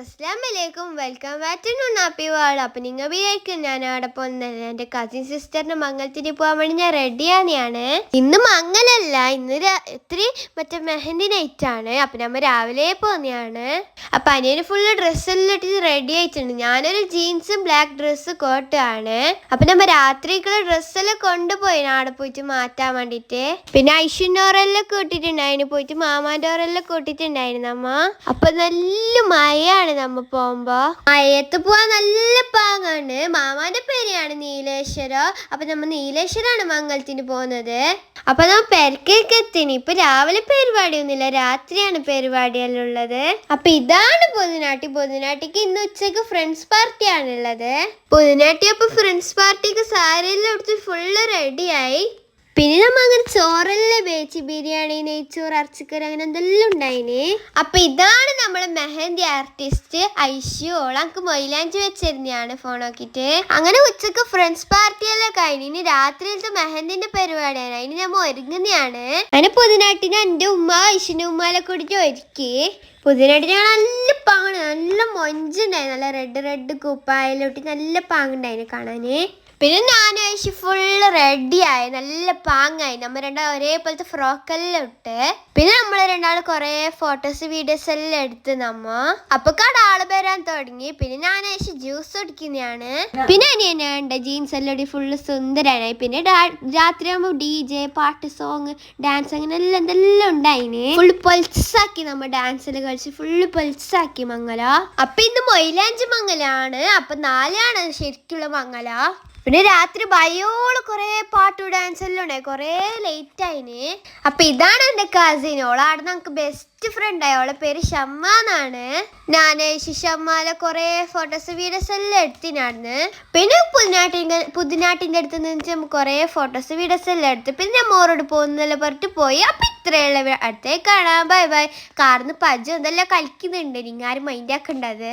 അസ്സാം വലൈക്കും welcome back to Nunnappi world. അപ്പം നിങ്ങൾ വിചാരിക്കും ഞാൻ അവിടെ പോകുന്നത് എന്റെ കസിൻ സിസ്റ്ററിന്റെ മംഗലത്തിന് പോകാൻ വേണ്ടി ഞാൻ റെഡിയാണ് ഇന്ന് മംഗലല്ല. ഇന്ന് ഇത്ര മറ്റേ മെഹന്തി നൈറ്റ് ആണ്. അപ്പം നമ്മൾ രാവിലെ പോകുന്നതാണ് അപ്പം അനിയന് ഫുള്ള് ഡ്രസ്സെല്ലാം ഇട്ടിട്ട് റെഡി ആയിട്ടുണ്ട്. ഞാനൊരു ജീൻസും ബ്ലാക്ക് ഡ്രസ്സ് കോട്ടാണ്. അപ്പം നമ്മൾ രാത്രിക്കുള്ള ഡ്രസ്സെല്ലാം കൊണ്ടുപോയി അവിടെ പോയിട്ട് മാറ്റാൻ വേണ്ടിയിട്ട്. പിന്നെ ഐഷുനോറെല്ലാം കൂട്ടിട്ടുണ്ടായിരുന്നു പോയിട്ട് മാമാന്റെ ഓറെല്ലാം കൂട്ടിട്ടുണ്ടായിരുന്നു അമ്മ അപ്പോൾ നല്ല മഴയാണ്. നമ്മ പോകുമ്പോ മഴയത്ത് പോവാൻ നല്ല പാങ്ങാണ്. മാമാന്റെ പേരെയാണ് നീലേശ്വരം. അപ്പൊ നമ്മ നീലേശ്വരാണ് മംഗലത്തിന് പോകുന്നത്. അപ്പൊ നമ്മ പെരക്കേക്ക് എത്തിന്. ഇപ്പൊ രാവിലെ പരിപാടിയൊന്നുമില്ല രാത്രിയാണ് പരിപാടിയെല്ലാം അപ്പൊ ഇതാണ് പൊതുനാട്ടി. പൊതുനാട്ടിക്ക് ഇന്ന് ഉച്ചയ്ക്ക് ഫ്രണ്ട്സ് പാർട്ടിയാണുള്ളത് പൊതുനാട്ടി അപ്പൊ ഫ്രണ്ട്സ് പാർട്ടിക്ക് സാരിയെല്ലാം എടുത്ത് ഫുള്ള് റെഡിയായി പിന്നെ നമ്മ അങ്ങനെ ചോറല്ലേ വേച്ച് ബിരിയാണി നെയ്ച്ചോറ് ഇറച്ചിക്കറി അങ്ങനെ എന്തെല്ലാം ഉണ്ടായിന്? അപ്പൊ ഇതാണ് നമ്മുടെ മെഹന്തി ആർട്ടിസ്റ്റ് ഐഷു ഓളക്ക് മൊയിലാഞ്ചി വെച്ചിരുന്നാണ് ഫോൺ നോക്കിയിട്ട് അങ്ങനെ ഉച്ചയ്ക്ക് ഫ്രണ്ട്സ് പാർട്ടിയെല്ലാം കഴിഞ്ഞ് ഇനി രാത്രിയിലത്തെ മെഹന്തിന്റെ പരിപാടിയാണ്. അതിന് നമ്മ ഒരുങ്ങുന്നതാണ് അങ്ങനെ പുതിനാട്ടിന് എന്റെ ഉമ്മ ഐഷിന്റെ ഉമ്മാലെ കൂടിയിട്ട് ഒരുക്കി. പുതിനാട്ടിന് നല്ല പാങ്ങ് നല്ല മൊഞ്ചുണ്ടായി. നല്ല റെഡ് റെഡ് കുപ്പായാലോട്ടി നല്ല പാങ്ങുണ്ടായിന് കാണാന്. പിന്നെ ഞാൻ ചോദിച്ചു ഫുള്ള് റെഡിയായി നല്ല പാങ്ങായി. നമ്മൾ രണ്ടാൾ ഒരേപോലത്തെ ഫ്രോക്കെല്ലാം ഇട്ട്. പിന്നെ നമ്മൾ രണ്ടാൾ കുറേ ഫോട്ടോസ് വീഡിയോസ് എല്ലാം എടുത്ത് നമ്മ അപ്പൊ കട ആൾ വരാൻ തുടങ്ങി. പിന്നെ ഞാൻ ചോദിച്ചു ജ്യൂസ് കുടിക്കുന്നതാണ് പിന്നെ അനിയനുണ്ട് ജീൻസ് എല്ലാം ഫുള്ള് സുന്ദരനായി പിന്നെ രാത്രി ആകുമ്പോൾ ഡി ജെ പാട്ട് സോങ് ഡാൻസ് അങ്ങനെ എല്ലാം എന്തെല്ലാം ഉണ്ടായിന്. ഫുള്ള് പൊൽസാക്കി നമ്മ ഡാൻസിൽ കളിച്ച് ഫുള്ള് പൊൽസാക്കി മംഗല. അപ്പൊ ഇന്ന് മൊയിലാഞ്ചി മംഗലാണ്. അപ്പൊ നാലാണ് ശരിക്കുള്ള മംഗല. പിന്നെ രാത്രി ഭയോൾ കുറേ പാട്ട് ഡാൻസ് എല്ലാം ഉണ്ടായി കുറേ ലേറ്റ് ആയിന്. അപ്പൊ ഇതാണ് എന്റെ കസിൻ ആട് നമുക്ക് ബെസ്റ്റ് ഫ്രണ്ട് ആയി. ഓളെ പേര് ഷമ്മ എന്നാണ്. ഞാൻ ഷമ്മാലെ കുറേ ഫോട്ടോസ് വീഡിയോസ് എല്ലാം എടുത്തിനാണ് പിന്നെ പുതിനാട്ടിന്റെ പുതിനാട്ടിന്റെ അടുത്ത് നിന്ന് കുറേ ഫോട്ടോസ് വീഡിയോസ് എല്ലാം എടുത്ത്. പിന്നെ മോറോട് പോകുന്നതെല്ലാം പറഞ്ഞിട്ട് പോയി. അപ്പൊ ഇത്രയുള്ള അടുത്തേക്ക് കാണാം. ബൈ ബൈ കാർന്ന് പജ എന്തെല്ലാം കളിക്കുന്നുണ്ട്. നിങ്ങാരും മൈൻഡ് ആക്കണ്ടത്